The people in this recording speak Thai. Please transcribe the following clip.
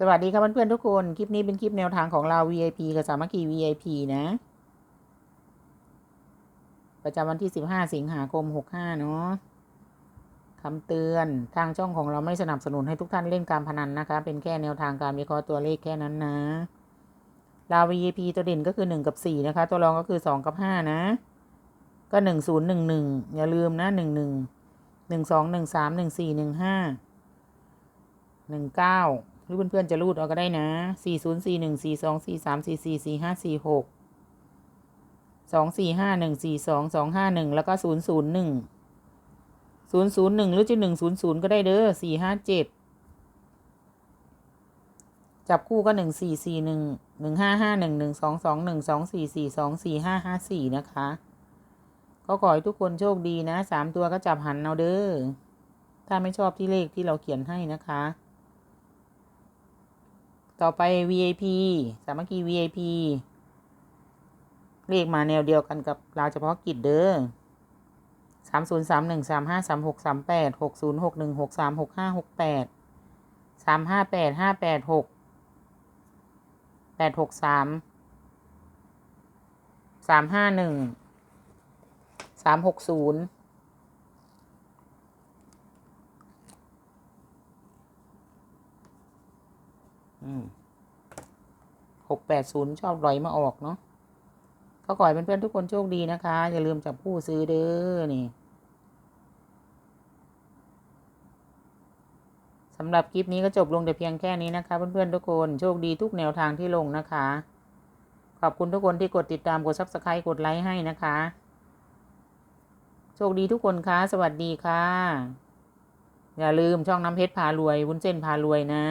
สวัสดีครับเพื่อนๆทุกคน คลิปนี้เป็นคลิปแนวทางของเรา VIP กับสามัคคี VIP นะ ประจำวันที่ 15 สิงหาคม 65 เนาะคำเตือนทางช่องของเราไม่สนับสนุนให้ทุกท่านเล่นการพนันนะคะ เป็นแค่แนวทางการวิเคราะห์ตัวเลขแค่นั้นนะเรา VIP ตัวเด่นก็คือ 1 กับ 4 นะคะ ตัวรองก็คือ 2 กับ 5 นะ ก็ 1 0 1 1 อย่าลืมนะ 1 1 1 2 1 3 1 4 1 5 1 9 หรือเพื่อนๆจะรูดเอาก็ได้นะ สี่ศูนย์สี่หนึ่งสี่สองสี่สามสี่สี่สี่ห้าสี่หกสองสี่ห้าหนึ่งสี่สองสองห้าหนึ่งแล้วก็ศูนย์ศูนย์หนึ่งศูนย์ศูนย์หนึ่งหรือจะหนึ่งศูนย์ศูนย์ก็ได้เด้อสี่ห้าเจ็ดจับคู่ก็หนึ่งสี่สี่หนึ่งหนึ่งห้าห้าหนึ่งหนึ่งสองสองหนึ่งสองสี่สี่สองสี่ห้าห้าสี่นะคะ ก็ขอให้ทุกคนโชคดีนะสามตัวก็จับหันเอาเด้อถ้าไม่ชอบที่เลขที่เราเขียนให้นะคะ ต่อไป VIP สามัคคี VIP เลขมาแนวเดียวกันกับเราเฉพาะกิจเด้อสามศูนย์สามหนึ่งสามห้าสามหกสามแปดหกศูนย์หกหนึ่งหกสามหกห้าหกแปดสามห้าแปดห้าแปดหกแปดหกสามสามห้าหนึ่งสามหกศูนย์ หกแปดศูนย์ชอบลอยมาออกเนาะก็ขอให้เพื่อนๆทุกคนโชคดีนะคะ อย่าลืมจับผู้ซื้อเด้อนี่สำหรับคลิปนี้ก็จบลงแต่เพียงแค่นี้นะคะ เพื่อนๆทุกคนโชคดีทุกแนวทางที่ลงนะคะ ขอบคุณทุกคนที่กดติดตามกดซับสไครต์กดไลค์ให้นะคะ โชคดีทุกคนคะสวัสดีค่ะ อย่าลืมช่องน้ำเพชรพารวยวุ้นเส้นพารวยนะ